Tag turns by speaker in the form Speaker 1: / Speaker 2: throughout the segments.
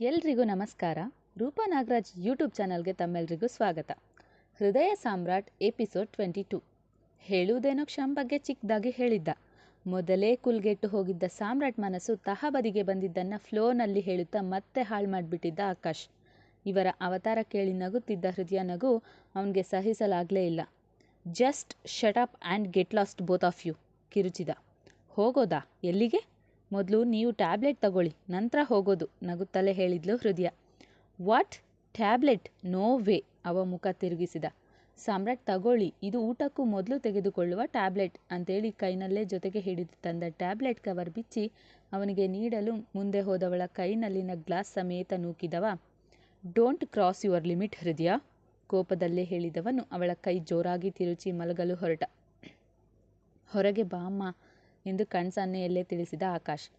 Speaker 1: ಎಲ್ರಿಗೂ ನಮಸ್ಕಾರ. ರೂಪಾ ನಾಗರಾಜ್ ಯೂಟ್ಯೂಬ್ ಚಾನಲ್ಗೆ ತಮ್ಮೆಲ್ರಿಗೂ ಸ್ವಾಗತ. Hrudaya Samrat episode twenty two. ಹೇಳುವುದೇನೋ ಕ್ಷಮ್ ಬಗ್ಗೆ ಚಿಕ್ಕದಾಗಿ ಹೇಳಿದ್ದ. ಮೊದಲೇ ಕುಲ್ಗೆಟ್ಟು ಹೋಗಿದ್ದ ಸಾಮ್ರಾಟ್ ಮನಸ್ಸು ತಹಬದಿಗೆ ಬಂದಿದ್ದನ್ನು ಫ್ಲೋನಲ್ಲಿ ಹೇಳುತ್ತಾ ಮತ್ತೆ ಹಾಳು ಮಾಡಿಬಿಟ್ಟಿದ್ದ ಆಕಾಶ್. ಇವರ ಅವತಾರ ಕೇಳಿ ನಗುತ್ತಿದ್ದ ಹೃದಯ ನಗು ಅವನಿಗೆ ಸಹಿಸಲಾಗಲೇ ಇಲ್ಲ. Just shut up and get lost both of you, ಕಿರುಚಿದ. ಹೋಗೋದಾ? ಎಲ್ಲಿಗೆ? ಮೊದಲು ನೀವು ಟ್ಯಾಬ್ಲೆಟ್ ತಗೊಳ್ಳಿ, ನಂತರ ಹೋಗೋದು, ನಗುತ್ತಲೇ ಹೇಳಿದ್ಲು ಹೃದಯ. ವಾಟ್? ಟ್ಯಾಬ್ಲೆಟ್? ನೋ ವೇ, ಅವ ಮುಖ ತಿರುಗಿಸಿದ. ಸಾಮ್ರಾಟ್, ತಗೊಳ್ಳಿ, ಇದು ಊಟಕ್ಕೂ ಮೊದಲು ತೆಗೆದುಕೊಳ್ಳುವ ಟ್ಯಾಬ್ಲೆಟ್ ಅಂತೇಳಿ ಕೈನಲ್ಲೇ ಜೊತೆಗೆ ಹಿಡಿದು ತಂದ ಟ್ಯಾಬ್ಲೆಟ್ ಕವರ್ ಬಿಚ್ಚಿ ಅವನಿಗೆ ನೀಡಲು ಮುಂದೆ ಹೋದವಳ ಕೈನಲ್ಲಿನ ಗ್ಲಾಸ್ ಸಮೇತ ನೂಕಿದವ. Don't cross your limit, Hrudaya, ಕೋಪದಲ್ಲೇ ಹೇಳಿದವನು ಅವಳ ಕೈ ಜೋರಾಗಿ ತಿರುಚಿ ಮಲಗಲು ಹೊರಟ. ಹೊರಗೆ ಬಾಮ್ಮ ಎಂದು ಕಣ್ಸನ್ನೆಯಲ್ಲೇ ತಿಳಿಸಿದ ಆಕಾಶ್.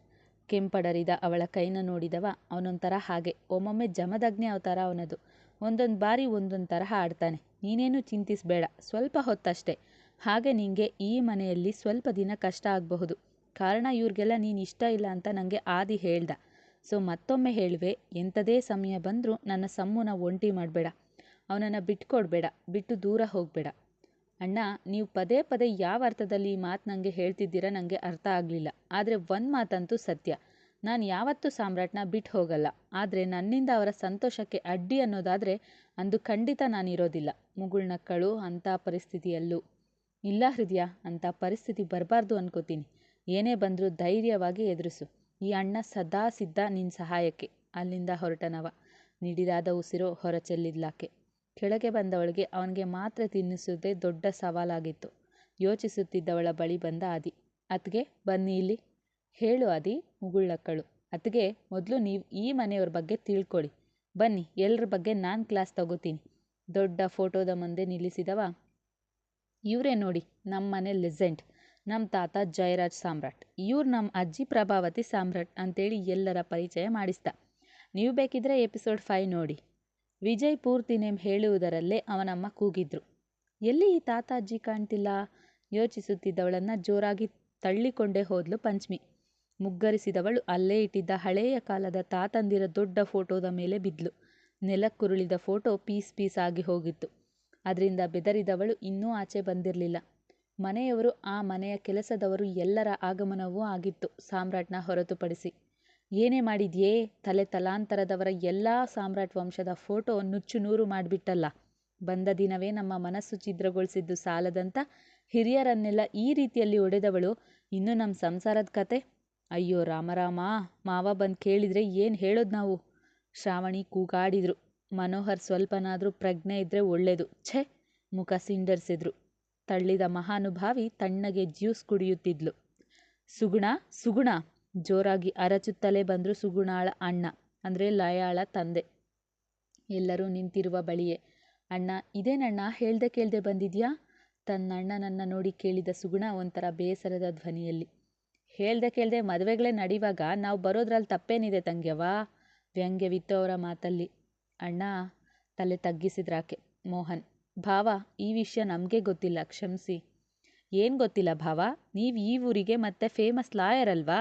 Speaker 1: ಕೆಂಪಡರಿದ ಅವಳ ಕೈನ ನೋಡಿದವ ಅವನೊಂಥರ ಹಾಗೆ. ಒಮ್ಮೊಮ್ಮೆ ಜಮದಗ್ನಿ ಅವತಾರ ಅವನದು. ಒಂದೊಂದು ಬಾರಿ ಒಂದೊಂದು ತರಹ ಆಡ್ತಾನೆ. ನೀನೇನು ಚಿಂತಿಸಬೇಡ. ಸ್ವಲ್ಪ ಹೊತ್ತಷ್ಟೇ. ಹಾಗೆ ನಿಂಗೆ ಈ ಮನೆಯಲ್ಲಿ ಸ್ವಲ್ಪ ದಿನ ಕಷ್ಟ ಆಗಬಹುದು. ಕಾರಣ ಇವ್ರಿಗೆಲ್ಲ ನೀನು ಇಷ್ಟ ಇಲ್ಲ ಅಂತ ನನಗೆ ಆದಿ ಹೇಳ್ದ. ಸೊ ಮತ್ತೊಮ್ಮೆ ಹೇಳುವೆ. ಎಂಥದೇ ಸಮಯ ಬಂದರೂ ನನ್ನ ಸಮ್ಮುನ ಒಂಟಿ ಮಾಡಬೇಡ. ಅವನನ್ನು ಬಿಟ್ಕೊಡ್ಬೇಡ. ಬಿಟ್ಟು ದೂರ ಹೋಗಬೇಡ. ಅಣ್ಣ, ನೀವು ಪದೇ ಪದೇ ಯಾವ ಅರ್ಥದಲ್ಲಿ ಈ ಮಾತು ನನಗೆ ಹೇಳ್ತಿದ್ದೀರಾ ನನಗೆ ಅರ್ಥ ಆಗಲಿಲ್ಲ. ಆದರೆ ಒಂದು ಮಾತಂತೂ ಸತ್ಯ. ನಾನು ಯಾವತ್ತೂ ಸಾಮ್ರಾಟ್ನ ಬಿಟ್ಟು ಹೋಗಲ್ಲ. ಆದರೆ ನನ್ನಿಂದ ಅವರ ಸಂತೋಷಕ್ಕೆ ಅಡ್ಡಿ ಅನ್ನೋದಾದರೆ ಅಂದು ಖಂಡಿತ ನಾನಿರೋದಿಲ್ಲ ಮುಗುಳ್ನಕ್ಕಳು ಅಂಥ ಪರಿಸ್ಥಿತಿಯಲ್ಲೂ. ಇಲ್ಲ ಹೃದಯ, ಅಂಥ ಪರಿಸ್ಥಿತಿ ಬರಬಾರ್ದು ಅನ್ಕೋತೀನಿ. ಏನೇ ಬಂದರೂ ಧೈರ್ಯವಾಗಿ ಎದುರಿಸು. ಈ ಅಣ್ಣ ಸದಾ ಸಿದ್ಧ ನಿನ್ನ ಸಹಾಯಕ್ಕೆ. ಅಲ್ಲಿಂದ ಹೊರಟನವ ನಿಡಿದಾದ ಉಸಿರು ಹೊರಚೆಲ್ಲಿದ್ಲಾಕೆ. ಕೆಳಗೆ ಬಂದವಳಿಗೆ ಅವನಿಗೆ ಮಾತ್ರ ತಿನ್ನಿಸುವುದೇ ದೊಡ್ಡ ಸವಾಲಾಗಿತ್ತು. ಯೋಚಿಸುತ್ತಿದ್ದವಳ ಬಳಿ ಬಂದ ಆದಿ ಅತ್ಗೆ ಬನ್ನಿ ಇಲ್ಲಿ. ಹೇಳು ಆದಿ ಮುಗುಳ್ಳಕ್ಕಳು ಅತ್ಗೆ ಮೊದಲು ನೀವು ಈ ಮನೆಯವ್ರ ಬಗ್ಗೆ ತಿಳ್ಕೊಳ್ಳಿ ಬನ್ನಿ ಎಲ್ಲರ ಬಗ್ಗೆ ನಾನು ಕ್ಲಾಸ್ ತಗೋತೀನಿ. ದೊಡ್ಡ ಫೋಟೋದ ಮುಂದೆ ನಿಲ್ಲಿಸಿದವ? ಇವರೇ ನೋಡಿ ನಮ್ಮ ಮನೆ ಲೆಜೆಂಡ್ ನಮ್ಮ ತಾತ ಜಯರಾಜ್ ಸಾಮ್ರಾಟ್. ಇವ್ರು ನಮ್ಮ ಅಜ್ಜಿ ಪ್ರಭಾವತಿ ಸಾಮ್ರಾಟ್ ಅಂತೇಳಿ ಎಲ್ಲರ ಪರಿಚಯ ಮಾಡಿಸ್ದ. ನೀವು ಬೇಕಿದ್ರೆ ಎಪಿಸೋಡ್ ಫೈವ್ ನೋಡಿ. ವಿಜಯ್ ಪೂರ್ತಿ ನೇಮ್ ಹೇಳುವುದರಲ್ಲೇ ಅವನಮ್ಮ ಕೂಗಿದ್ರು. ಎಲ್ಲಿ ಈ ತಾತ ಅಜ್ಜಿ ಕಾಣ್ತಿಲ್ಲ? ಯೋಚಿಸುತ್ತಿದ್ದವಳನ್ನು ಜೋರಾಗಿ ತಳ್ಳಿಕೊಂಡೇ ಹೋದ್ಲು ಪಂಚಮಿ. ಮುಗ್ಗರಿಸಿದವಳು ಅಲ್ಲೇ ಇಟ್ಟಿದ್ದ ಹಳೆಯ ಕಾಲದ ತಾತಂದಿರ ದೊಡ್ಡ ಫೋಟೋದ ಮೇಲೆ ಬಿದ್ಲು. ನೆಲಕ್ಕುರುಳಿದ ಫೋಟೋ ಪೀಸ್ ಪೀಸ್ ಆಗಿ ಹೋಗಿತ್ತು. ಅದರಿಂದ ಬೆದರಿದವಳು ಇನ್ನೂ ಆಚೆ ಬಂದಿರಲಿಲ್ಲ. ಮನೆಯವರು ಆ ಮನೆಯ ಕೆಲಸದವರು ಎಲ್ಲರ ಆಗಮನವೂ ಆಗಿತ್ತು ಸಾಮ್ರಾಟ್ನ ಹೊರತುಪಡಿಸಿ. ಏನೇ ಮಾಡಿದ್ಯೇ? ತಲೆ ತಲಾಂತರದವರ ಎಲ್ಲ ಸಾಮ್ರಾಟ್ ವಂಶದ ಫೋಟೋ ನುಚ್ಚು ನೂರು ಮಾಡಿಬಿಟ್ಟಲ್ಲ. ಬಂದ ದಿನವೇ ನಮ್ಮ ಮನಸ್ಸು ಛಿದ್ರಗೊಳಿಸಿದ್ದು ಸಾಲದಂತ ಹಿರಿಯರನ್ನೆಲ್ಲ ಈ ರೀತಿಯಲ್ಲಿ ಒಡೆದವಳು. ಇನ್ನು ನಮ್ಮ ಸಂಸಾರದ ಕತೆ? ಅಯ್ಯೋ ರಾಮರಾಮ, ಮಾವ ಬಂದು ಕೇಳಿದರೆ ಏನು ಹೇಳೋದು ನಾವು? ಶ್ರಾವಣಿ ಕೂಗಾಡಿದ್ರು. ಮನೋಹರ್ ಸ್ವಲ್ಪನಾದರೂ ಪ್ರಜ್ಞೆ ಇದ್ದರೆ ಒಳ್ಳೆಯದು ಛೆ, ಮುಖ ಸಿಂಡರಿಸಿದ್ರು. ತಳ್ಳಿದ ಮಹಾನುಭಾವಿ ತಣ್ಣಗೆ ಜ್ಯೂಸ್ ಕುಡಿಯುತ್ತಿದ್ಲು. ಸುಗುಣ ಸುಗುಣ ಜೋರಾಗಿ ಅರಚುತ್ತಲೇ ಬಂದರು ಸುಗುಣಾಳ ಅಣ್ಣ, ಅಂದರೆ ಲಯಾಳ ತಂದೆ. ಎಲ್ಲರೂ ನಿಂತಿರುವ ಬಳಿಯೇ, ಅಣ್ಣ ಇದೇನಣ್ಣ ಹೇಳ್ದೆ ಕೇಳ್ದೆ ಬಂದಿದ್ಯಾ? ತನ್ನಣ್ಣನನ್ನು ನೋಡಿ ಕೇಳಿದ ಸುಗುಣ ಒಂಥರ ಬೇಸರದ ಧ್ವನಿಯಲ್ಲಿ. ಹೇಳ್ದೆ ಕೇಳ್ದೆ ಮದುವೆಗಳೇ ನಡೆಯುವಾಗ ನಾವು ಬರೋದ್ರಲ್ಲಿ ತಪ್ಪೇನಿದೆ ತಂಗ್ಯವಾ ವ್ಯಂಗ್ಯವಿತ್ತು ಅವರ ಮಾತಲ್ಲಿ. ಅಣ್ಣ, ತಲೆ ತಗ್ಗಿಸಿದ್ರಾಕೆ ಮೋಹನ್, ಭಾವ, ಈ ವಿಷಯ ನಮಗೆ ಗೊತ್ತಿಲ್ಲ, ಕ್ಷಮಿಸಿ. ಏನು ಗೊತ್ತಿಲ್ಲ ಭಾವ, ನೀವು ಈ ಊರಿಗೆ ಮತ್ತೆ ಫೇಮಸ್ ಲಾಯರ್ ಅಲ್ವಾ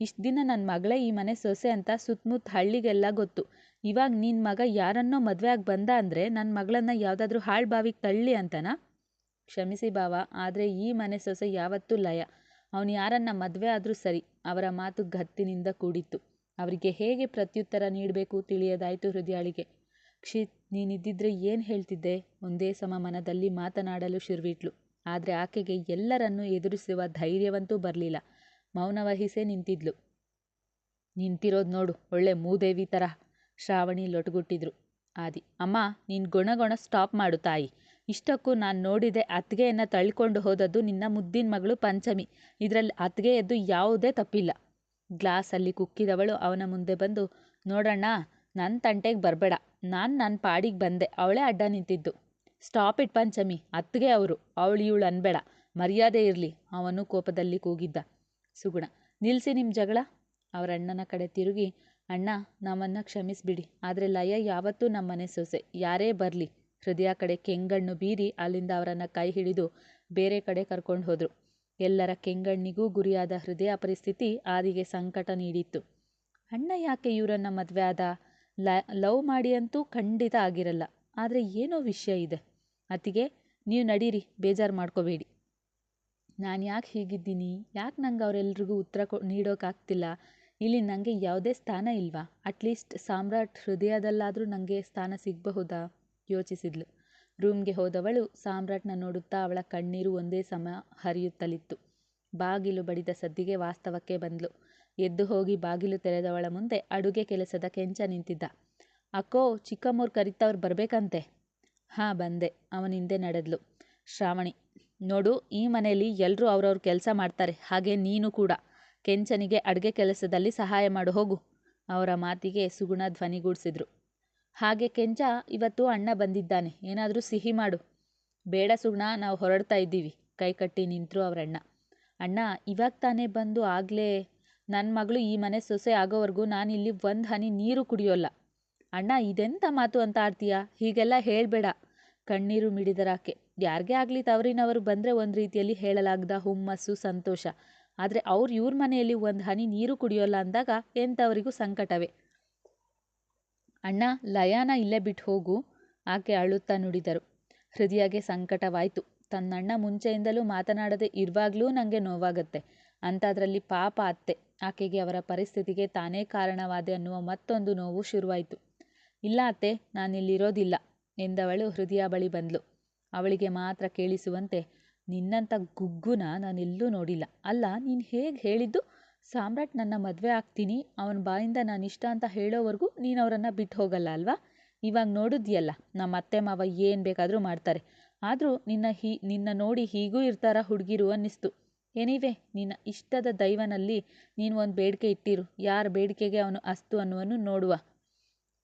Speaker 1: ಇಷ್ಟು ದಿನ ನನ್ನ ಮಗಳೇ ಈ ಮನೆ ಸೊಸೆ ಅಂತ ಸುತ್ತಮುತ್ತ ಹಳ್ಳಿಗೆಲ್ಲ ಗೊತ್ತು. ಇವಾಗ ನಿನ್ನ ಮಗ ಯಾರನ್ನೋ ಮದುವೆ ಆಗಿ ಬಂದ ಅಂದರೆ ನನ್ನ ಮಗಳನ್ನು ಯಾವುದಾದ್ರೂ ಹಾಳು ಬಾವಿಗೆ ತಳ್ಳಿ ಅಂತನಾ? ಕ್ಷಮಿಸಿ ಭಾವ, ಆದರೆ ಈ ಮನೆ ಸೊಸೆ ಯಾವತ್ತೂ ಲಯ. ಅವನು ಯಾರನ್ನ ಮದುವೆ ಆದರೂ ಸರಿ, ಅವರ ಮಾತು ಗತ್ತಿನಿಂದ ಕೂಡಿತ್ತು. ಅವರಿಗೆ ಹೇಗೆ ಪ್ರತ್ಯುತ್ತರ ನೀಡಬೇಕು ತಿಳಿಯದಾಯಿತು ಹೃದಯಾಳಿಗೆ. ಕ್ಷಿತ್ ನೀನಿದ್ದಿದ್ರೆ ಏನು ಹೇಳ್ತಿದ್ದೆ? ಒಂದೇ ಸಮ ಮನದಲ್ಲಿ ಮಾತನಾಡಲು ಶುರುವಿಟ್ಲು. ಆದರೆ ಆಕೆಗೆ ಎಲ್ಲರನ್ನೂ ಎದುರಿಸುವ ಧೈರ್ಯವಂತೂ ಬರಲಿಲ್ಲ. ಮೌನವಹಿಸೇ ನಿಂತಿದ್ಲು. ನಿಂತಿರೋದು ನೋಡು, ಒಳ್ಳೆ ಮೂದೇವಿ ಥರ ಶ್ರಾವಣಿ ಲೊಟಗುಟ್ಟಿದ್ರು. ಆದಿ, ಅಮ್ಮ, ನೀನು ಗುಣಗುಣ ಸ್ಟಾಪ್ ಮಾಡು ತಾಯಿ. ಇಷ್ಟಕ್ಕೂ ನಾನು ನೋಡಿದೆ ಅತ್ತಿಗೆಯನ್ನು ತಳ್ಕೊಂಡು ಹೋದದ್ದು ನಿನ್ನ ಮುದ್ದಿನ ಮಗಳು ಪಂಚಮಿ. ಇದರಲ್ಲಿ ಅತ್ತಿಗೆಯದ್ದು ಯಾವುದೇ ತಪ್ಪಿಲ್ಲ. ಗ್ಲಾಸಲ್ಲಿ ಕುಕ್ಕಿದವಳು ಅವನ ಮುಂದೆ ಬಂದು, ನೋಡಣ್ಣ ನನ್ನ ತಂಟೆಗೆ ಬರಬೇಡ. ನಾನು ನನ್ನ ಪಾಡಿಗೆ ಬಂದೆ. ಅವಳೇ ಅಡ್ಡ ನಿಂತಿದ್ದು. Stop it Panchami. ಅತ್ತಿಗೆ ಅವರು. ಅವಳು ಇವಳು ಅನ್ಬೇಡ. ಮರ್ಯಾದೆ ಇರಲಿ. ಅವನು ಕೋಪದಲ್ಲಿ ಕೂಗಿದ್ದ. ಸುಗುಣ. ನಿಲ್ಲಿಸಿ ನಿಮ್ಮ ಜಗಳ. ಅವರ ಅಣ್ಣನ ಕಡೆ ತಿರುಗಿ, ಅಣ್ಣ, ನಮ್ಮನ್ನು ಕ್ಷಮಿಸಿಬಿಡಿ. ಆದರೆ ಲಯ ಯಾವತ್ತೂ ನಮ್ಮನೆ ಸೊಸೆ. ಯಾರೇ ಬರಲಿ. ಹೃದಯ ಕಡೆ ಕೆಂಗಣ್ಣು ಬೀರಿ ಅಲ್ಲಿಂದ ಅವರನ್ನು ಕೈ ಹಿಡಿದು ಬೇರೆ ಕಡೆ ಕರ್ಕೊಂಡು ಹೋದರು. ಎಲ್ಲರ ಕೆಂಗಣ್ಣಿಗೂ ಗುರಿಯಾದ ಹೃದಯ ಪರಿಸ್ಥಿತಿ ಆದಿಗೆ ಸಂಕಟ ನೀಡಿತ್ತು. ಅಣ್ಣ ಯಾಕೆ ಇವರನ್ನು ಮದುವೆ ಆದ? ಲವ್ ಮಾಡಿ ಅಂತೂ ಖಂಡಿತ ಆಗಿರಲ್ಲ. ಆದರೆ ಏನೋ ವಿಷಯ ಇದೆ. ಅತಿಗೆ ನೀವು ನಡೀರಿ, ಬೇಜಾರು ಮಾಡ್ಕೋಬೇಡಿ. ನಾನು ಯಾಕೆ ಹೀಗಿದ್ದೀನಿ? ಯಾಕೆ ನಂಗೆ ಅವರೆಲ್ರಿಗೂ ಉತ್ತರ ಕೊ ನೀಡೋಕ್ಕಾಗ್ತಿಲ್ಲ ಇಲ್ಲಿ ನನಗೆ ಯಾವುದೇ ಸ್ಥಾನ ಇಲ್ವಾ? ಅಟ್ಲೀಸ್ಟ್ ಸಾಮ್ರಾಟ್ ಹೃದಯದಲ್ಲಾದರೂ ನನಗೆ ಸ್ಥಾನ ಸಿಗಬಹುದಾ? ಯೋಚಿಸಿದ್ಲು. ರೂಮ್ಗೆ ಹೋದವಳು ಸಾಮ್ರಾಟ್ನ ನೋಡುತ್ತಾ ಅವಳ ಕಣ್ಣೀರು ಒಂದೇ ಸಮ ಹರಿಯುತ್ತಲಿತ್ತು. ಬಾಗಿಲು ಬಡಿದ ಸದ್ದಿಗೆ ವಾಸ್ತವಕ್ಕೆ ಬಂದ್ಲು. ಎದ್ದು ಹೋಗಿ ಬಾಗಿಲು ತೆರೆದವಳ ಮುಂದೆ ಅಡುಗೆ ಕೆಲಸದ ಕೆಂಚ ನಿಂತಿದ್ದ. ಅಕ್ಕೋ, ಚಿಕ್ಕಮ್ಮೋರು ಕರಿತವ್ರು ಬರಬೇಕಂತೆ. ಹಾಂ, ಬಂದೆ. ಅವನಿಂದೆ ನಡೆದ್ಲು. ಶ್ರಾವಣಿ, ನೋಡು, ಈ ಮನೆಯಲ್ಲಿ ಎಲ್ಲರೂ ಅವ್ರವ್ರ ಕೆಲಸ ಮಾಡ್ತಾರೆ. ಹಾಗೆ ನೀನು ಕೂಡ. ಕೆಂಚನಿಗೆ ಅಡುಗೆ ಕೆಲಸದಲ್ಲಿ ಸಹಾಯ ಮಾಡು, ಹೋಗು. ಅವರ ಮಾತಿಗೆ ಸುಗುಣ ಧ್ವನಿಗೂಡಿಸಿದ್ರು ಹಾಗೆ ಕೆಂಚ ಇವತ್ತು ಅಣ್ಣ ಬಂದಿದ್ದಾನೆ. ಏನಾದರೂ ಸಿಹಿ ಮಾಡು. ಬೇಡ ಸುಗುಣ, ನಾವು ಹೊರಡ್ತಾ ಇದ್ದೀವಿ. ಕೈಕಟ್ಟಿ ನಿಂತರು ಅವರಣ್ಣ ಅಣ್ಣ. ಇವಾಗ ತಾನೇ ಬಂದು ಆಗಲೇ ನನ್ನ ಮಗಳು ಈ ಮನೆ ಸೊಸೆ ಆಗೋವರೆಗೂ ನಾನಿಲ್ಲಿ ಒಂದು ಹನಿ ನೀರು ಕುಡಿಯೋಲ್ಲ. ಅಣ್ಣ ಇದೆಂಥ ಮಾತು ಅಂತ ಆಡ್ತೀಯ? ಹೀಗೆಲ್ಲ ಹೇಳಬೇಡ. ಕಣ್ಣೀರು ಮಿಡಿದರಾಕೆ ಯಾರಿಗೇ ಆಗಲಿ ತವರಿನವರು ಬಂದರೆ ಒಂದು ರೀತಿಯಲ್ಲಿ ಹೇಳಲಾಗದ ಹುಮ್ಮಸ್ಸು ಸಂತೋಷ. ಆದರೆ ಅವ್ರು ಇವ್ರ ಮನೆಯಲ್ಲಿ ಒಂದು ಹನಿ ನೀರು ಕುಡಿಯೋಲ್ಲ ಅಂದಾಗ ಎಂಥವರಿಗೂ ಸಂಕಟವೇ. ಅಣ್ಣ, ಲಯಾನ ಇಲ್ಲೇ ಬಿಟ್ಟು ಹೋಗು, ಆಕೆ ಅಳುತ್ತಾ ನುಡಿದರು. ಹೃದಯಗೆ ಸಂಕಟವಾಯಿತು. ತನ್ನಣ್ಣ ಮುಂಚೆಯಿಂದಲೂ ಮಾತನಾಡದೆ ಇರುವಾಗಲೂ ನನಗೆ ನೋವಾಗತ್ತೆ. ಅಂಥದ್ರಲ್ಲಿ ಪಾಪ ಅತ್ತೆ. ಆಕೆಗೆ ಅವರ ಪರಿಸ್ಥಿತಿಗೆ ತಾನೇ ಕಾರಣವಾದೆ ಅನ್ನುವ ಮತ್ತೊಂದು ನೋವು ಶುರುವಾಯಿತು. ಇಲ್ಲ ಅತ್ತೆ, ನಾನಿಲ್ಲಿರೋದಿಲ್ಲ, ಎಂದವಳು ಹೃದಯ ಬಳಿ ಬಂದ್ಲು. ಅವಳಿಗೆ ಮಾತ್ರ ಕೇಳಿಸುವಂತೆ, ನಿನ್ನಂಥ ಗುಗ್ಗುನ ನಾನೆಲ್ಲೂ ನೋಡಿಲ್ಲ. ಅಲ್ಲ, ನೀನು ಹೇಗೆ ಹೇಳಿದ್ದು? ಸಾಮ್ರಾಟ್ ನನ್ನ ಮದುವೆ ಆಗ್ತೀನಿ, ಅವನ ಬಾಯಿಂದ ನಾನು ಇಷ್ಟ ಅಂತ ಹೇಳೋವರೆಗೂ ನೀನು ಅವರನ್ನು ಬಿಟ್ಟು ಹೋಗಲ್ಲ ಅಲ್ವಾ? ಇವಾಗ ನೋಡಿದ್ಯಲ್ಲ, ನಮ್ಮ ಅತ್ತೆ ಮಾವ ಏನು ಬೇಕಾದರೂ ಮಾಡ್ತಾರೆ. ಆದರೂ ನಿನ್ನ ಹೀ, ನಿನ್ನ ನೋಡಿ ಹೀಗೂ ಇರ್ತಾರ ಹುಡುಗಿರು ಅನ್ನಿಸ್ತು. ಎನಿವೆ, ನಿನ್ನ ಇಷ್ಟದ ದೈವನಲ್ಲಿ ನೀನು ಒಂದು ಬೇಡಿಕೆ ಇಟ್ಟಿರು. ಯಾರ ಬೇಡಿಕೆಗೆ ಅವನು ಅಸ್ತು ಅನ್ನುವನು ನೋಡುವ.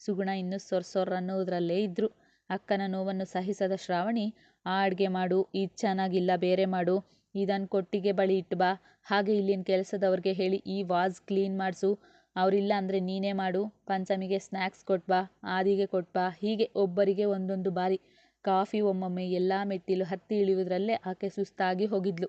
Speaker 1: ಸುಗುಣ ಇನ್ನೂ ಸೊರ್ ಅನ್ನೋದ್ರಲ್ಲೇ ಇದ್ರು. ಅಕ್ಕನ ನೋವನ್ನು ಸಹಿಸದ ಶ್ರಾವಣಿ, ಆ ಅಡುಗೆ ಮಾಡು, ಇದು ಚೆನ್ನಾಗಿಲ್ಲ, ಬೇರೆ ಮಾಡು ಇದನ್ನು ಕೊಟ್ಟಿಗೆ ಬಳಿ ಇಟ್ಟು ಬಾ. ಹಾಗೆ ಇಲ್ಲಿನ ಕೆಲಸದವ್ರಿಗೆ ಹೇಳಿ ಈ ವಾಸ್ ಕ್ಲೀನ್ ಮಾಡಿಸು. ಅವರಿಲ್ಲ ಅಂದರೆ ನೀನೇ ಮಾಡು, ಪಂಚಮಿಗೆ ಸ್ನ್ಯಾಕ್ಸ್ ಕೊಟ್ಬಾ ಆದಿಗೆ ಕೊಟ್ಬಾ ಹೀಗೆ ಒಬ್ಬರಿಗೆ ಒಂದೊಂದು ಬಾರಿ ಕಾಫಿ ಒಮ್ಮೊಮ್ಮೆ ಎಲ್ಲ ಮೆಟ್ಟಿಲು ಹತ್ತಿ ಇಳಿಯುವುದರಲ್ಲೇ ಆಕೆ ಸುಸ್ತಾಗಿ ಹೋಗಿದ್ಲು.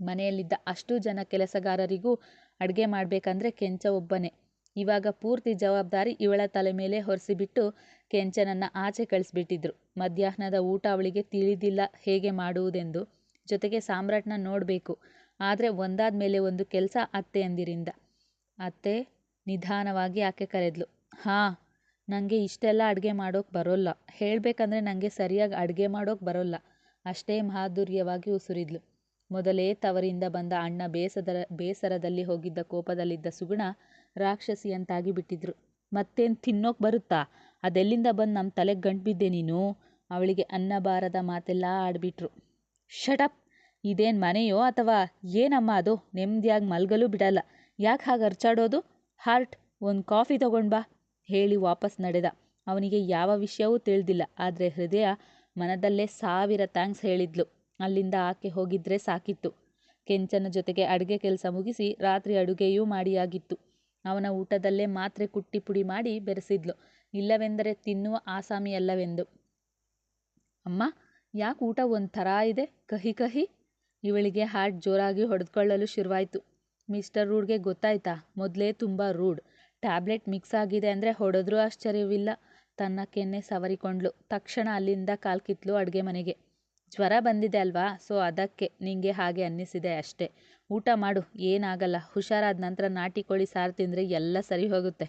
Speaker 1: ಮನೆಯಲ್ಲಿದ್ದ ಅಷ್ಟು ಜನ ಕೆಲಸಗಾರರಿಗೂ ಅಡುಗೆ ಮಾಡಬೇಕಂದ್ರೆ ಕೆಂಚ ಒಬ್ಬನೇ. ಇವಾಗ ಪೂರ್ತಿ ಜವಾಬ್ದಾರಿ ಇವಳ ತಲೆ ಮೇಲೆ ಹೊರಿಸಿಬಿಟ್ಟು ಕೆಂಚನನ್ನು ಆಚೆ ಕಳಿಸ್ಬಿಟ್ಟಿದ್ರು. ಮಧ್ಯಾಹ್ನದ ಊಟ ಅವಳಿಗೆ ತಿಳಿದಿಲ್ಲ ಹೇಗೆ ಮಾಡುವುದೆಂದು. ಜೊತೆಗೆ ಸಾಮ್ರಾಟ್ನ ನೋಡಬೇಕು. ಆದರೆ ಒಂದಾದ ಮೇಲೆ ಒಂದು ಕೆಲಸ ಅತ್ತೆ ಅಂದಿರಿಂದ. ಅತ್ತೆ ನಿಧಾನವಾಗಿ ಆಕೆ ಕರೆದ್ಲು, ಹಾಂ ನನಗೆ ಇಷ್ಟೆಲ್ಲ ಅಡುಗೆ ಮಾಡೋಕೆ ಬರೋಲ್ಲ. ಹೇಳಬೇಕಂದ್ರೆ ನನಗೆ ಸರಿಯಾಗಿ ಅಡುಗೆ ಮಾಡೋಕೆ ಬರೋಲ್ಲ. ಅಷ್ಟೇ ಮಾಧುರ್ಯವಾಗಿ ಉಸುರಿದ್ಲು. ಮೊದಲೇ ತವರಿಂದ ಬಂದ ಅಣ್ಣ ಬೇಸದ ಬೇಸರದಲ್ಲಿ ಹೋಗಿದ್ದ ಕೋಪದಲ್ಲಿದ್ದ ಸುಗುಣ ರಾಕ್ಷಸಿಯಂತಾಗಿ ಬಿಟ್ಟಿದ್ರು. ಮತ್ತೇನು ತಿನ್ನೋಕೆ ಬರುತ್ತಾ? ಅದೆಲ್ಲಿಂದ ಬಂದು ನಮ್ಮ ತಲೆಗೆ ಗಂಟು ಬಿದ್ದೆ ನೀನು? ಅವಳಿಗೆ ಅನ್ನ ಬಾರದ ಮಾತೆಲ್ಲ ಆಡಿಬಿಟ್ರು. ಶಟಪ್ ಇದೇನು ಮನೆಯೋ ಅಥವಾ ಏನಮ್ಮ ಅದು? ನೆಮ್ಮದಿಯಾಗಿ ಮಲ್ಗಲು ಬಿಡಲ್ಲ. ಯಾಕೆ ಹಾಗೆ ಅರ್ಚಾಡೋದು ಹಾರ್ಟ್, ಒಂದು ಕಾಫಿ ತಗೊಂಡು ಬಾ ಹೇಳಿ ವಾಪಸ್ ನಡೆದ. ಅವನಿಗೆ ಯಾವ ವಿಷಯವೂ ತಿಳಿದಿಲ್ಲ. ಆದರೆ ಹೃದಯ ಮನದಲ್ಲೇ ಸಾವಿರ ಥ್ಯಾಂಕ್ಸ್ ಹೇಳಿದ್ಲು. ಅಲ್ಲಿಂದ ಆಕೆ ಹೋಗಿದ್ರೆ ಸಾಕಿತ್ತು. ಕೆಂಚನ ಜೊತೆಗೆ ಅಡುಗೆ ಕೆಲಸ ಮುಗಿಸಿ ರಾತ್ರಿ ಅಡುಗೆಯೂ ಮಾಡಿಯಾಗಿತ್ತು. ಅವನ ಊಟದಲ್ಲೇ ಮಾತ್ರೆ ಕುಟ್ಟಿ ಪುಡಿ ಮಾಡಿ ಬೆರೆಸಿದ್ಲು. ಇಲ್ಲವೆಂದರೆ ತಿನ್ನುವ ಆಸಾಮಿಯಲ್ಲವೆಂದು ಅಮ್ಮ, ಯಾಕೆ ಊಟ ಒಂಥರ ಇದೆ? ಕಹಿ ಕಹಿ. ಇವಳಿಗೆ ಹಾರ್ಟ್ ಜೋರಾಗಿ ಹೊಡೆದುಕೊಳ್ಳಲು ಶುರುವಾಯಿತು. ಮಿಸ್ಟರ್ ರೂಡ್ಗೆ ಗೊತ್ತಾಯ್ತಾ? ಮೊದಲೇ ತುಂಬ ರೂಡ್. ಟ್ಯಾಬ್ಲೆಟ್ ಮಿಕ್ಸ್ ಆಗಿದೆ ಅಂದರೆ ಹೊಡೆದ್ರೂ ಆಶ್ಚರ್ಯವಿಲ್ಲ. ತನ್ನ ಕೆನ್ನೆ ಸವರಿಕೊಂಡ್ಲು. ತಕ್ಷಣ ಅಲ್ಲಿಂದ ಕಾಲ್ಕಿತ್ಲು ಅಡುಗೆ ಮನೆಗೆ. ಜ್ವರ ಬಂದಿದೆ ಅಲ್ವಾ? ಸೊ ಅದಕ್ಕೆ ನಿಂಗೆ ಹಾಗೆ ಅನ್ನಿಸಿದೆ ಅಷ್ಟೇ. ಊಟ ಮಾಡು, ಏನಾಗಲ್ಲ. ಹುಷಾರಾದ ನಂತರ ನಾಟಿ ಕೋಳಿ ಸಾರು ತಿಂದರೆ ಎಲ್ಲ ಸರಿ ಹೋಗುತ್ತೆ.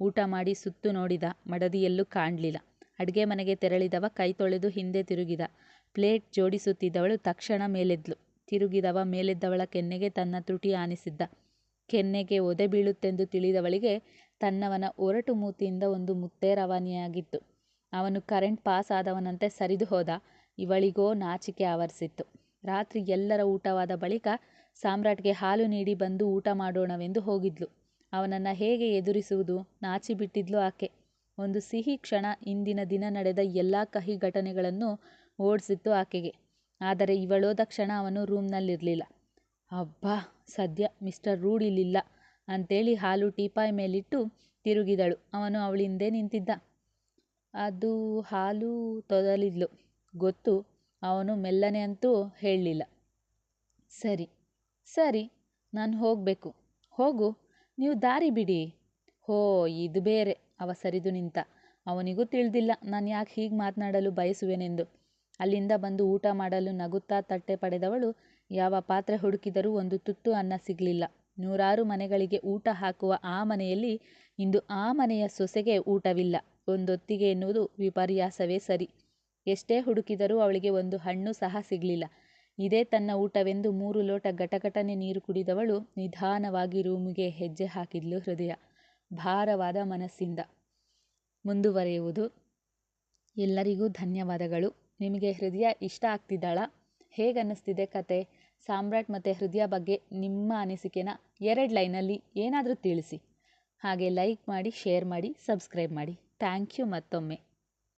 Speaker 1: ಊಟ ಮಾಡಿ ಸುತ್ತು ನೋಡಿದ ಮಡದಿ ಎಲ್ಲೂ ಕಾಣಲಿಲ್ಲ. ಅಡುಗೆ ಮನೆಗೆ ತೆರಳಿದವ, ಕೈ ತೊಳೆದು ಹಿಂದೆ ತಿರುಗಿದ. ಪ್ಲೇಟ್ ಜೋಡಿಸುತ್ತಿದ್ದವಳು ತಕ್ಷಣ ಮೇಲೆದ್ಲು. ತಿರುಗಿದವ, ಮೇಲೆದ್ದವಳ ಕೆನ್ನೆಗೆ ತನ್ನ ತುಟಿ ಆನಿಸಿದ್ದ. ಕೆನ್ನೆಗೆ ಒದೆ ಬೀಳುತ್ತೆಂದು ತಿಳಿದವಳಿಗೆ ತನ್ನವನ ಒರಟು ಮೂತಿಯಿಂದ ಒಂದು ಮುತ್ತೆ ರವಾನೆಯಾಗಿತ್ತು. ಅವನು ಕರೆಂಟ್ ಪಾಸ್ ಆದವನಂತೆ ಸರಿದು ಹೋದ. ಇವಳಿಗೋ ನಾಚಿಕೆ ಆವರಿಸಿತ್ತು. ರಾತ್ರಿ ಎಲ್ಲರ ಊಟವಾದ ಬಳಿಕ ಸಾಮ್ರಾಟ್ಗೆ ಹಾಲು ನೀಡಿ ಬಂದು ಊಟ ಮಾಡೋಣವೆಂದು ಹೋಗಿದ್ಲು. ಅವನನ್ನು ಹೇಗೆ ಎದುರಿಸುವುದು ನಾಚಿ ಬಿಟ್ಟಿದ್ಲು ಆಕೆ. ಒಂದು ಸಿಹಿ ಕ್ಷಣ ಇಂದಿನ ದಿನ ನಡೆದ ಎಲ್ಲ ಕಹಿ ಘಟನೆಗಳನ್ನು ಓಡಿಸಿತ್ತು ಆಕೆಗೆ. ಆದರೆ ಇವಳೋದ ಕ್ಷಣ ಅವನು ರೂಮ್ನಲ್ಲಿರಲಿಲ್ಲ. ಅಬ್ಬಾ, ಸದ್ಯ ಮಿಸ್ಟರ್ ರೂಡ್ ಇಲ್ಲಿಲ್ಲ ಅಂತೇಳಿ ಹಾಲು ಟೀಪಾಯ್ ಮೇಲಿಟ್ಟು ತಿರುಗಿದಳು. ಅವನು ಅವಳಿಂದೇ ನಿಂತಿದ್ದ. ಅದು ಹಾಲು ತೊದಲಿದ್ಲು. ಗೊತ್ತು, ಅವನು ಮೆಲ್ಲನೆ ಅಂತೂ ಹೇಳಲಿಲ್ಲ. ಸರಿ ಸರಿ, ನಾನು ಹೋಗಬೇಕು. ಹೋಗು, ನೀವು ದಾರಿ ಬಿಡಿ. ಹೋ, ಇದು ಬೇರೆ. ಅವ ಸರಿದು ನಿಂತ. ಅವನಿಗೂ ತಿಳಿದಿಲ್ಲ. ನಾನು ಯಾಕೆ ಹೀಗೆ ಮಾತನಾಡಲು ಬಯಸುವೆನೆಂದು. ಅಲ್ಲಿಂದ ಬಂದು ಊಟ ಮಾಡಲು ನಗುತ್ತಾ ತಟ್ಟೆ ಪಡೆದವಳು, ಯಾವ ಪಾತ್ರೆ ಹುಡುಕಿದರೂ ಒಂದು ತುತ್ತು ಅನ್ನ ಸಿಗಲಿಲ್ಲ. ನೂರಾರು ಮನೆಗಳಿಗೆ ಊಟ ಹಾಕುವ ಆ ಮನೆಯಲ್ಲಿ ಇಂದು ಆ ಮನೆಯ ಸೊಸೆಗೆ ಊಟವಿಲ್ಲ. ಒಂದೊತ್ತಿಗೆ ಎನ್ನುವುದು ವಿಪರ್ಯಾಸವೇ ಸರಿ. ಎಷ್ಟೇ ಹುಡುಕಿದರೂ ಅವಳಿಗೆ ಒಂದು ಹಣ್ಣು ಸಹ ಸಿಗಲಿಲ್ಲ. ಇದೇ ತನ್ನ ಊಟವೆಂದು ಮೂರು ಲೋಟ ಗಟಗಟನೆ ನೀರು ಕುಡಿದವಳು ನಿಧಾನವಾಗಿ ರೂಮಿಗೆ ಹೆಜ್ಜೆ ಹಾಕಿದ್ಲು ಹೃದಯ. ಭಾರವಾದ ಮನಸ್ಸಿಂದ. ಮುಂದುವರೆಯುವುದು. ಎಲ್ಲರಿಗೂ ಧನ್ಯವಾದಗಳು. ನಿಮಗೆ ಹೃದಯ ಇಷ್ಟ ಆಗ್ತಿದ್ದಾಳ? ಹೇಗನ್ನಿಸ್ತಿದೆ ಕತೆ? ಸಾಮ್ರಾಟ್ ಮತ್ತು ಹೃದಯ ಬಗ್ಗೆ ನಿಮ್ಮ ಅನಿಸಿಕೆನ ಎರಡು ಲೈನಲ್ಲಿ ಏನಾದರೂ ತಿಳಿಸಿ. ಹಾಗೆ ಲೈಕ್ ಮಾಡಿ, ಶೇರ್ ಮಾಡಿ, ಸಬ್ಸ್ಕ್ರೈಬ್ ಮಾಡಿ. ಥ್ಯಾಂಕ್ ಯು ಮತ್ತೊಮ್ಮೆ.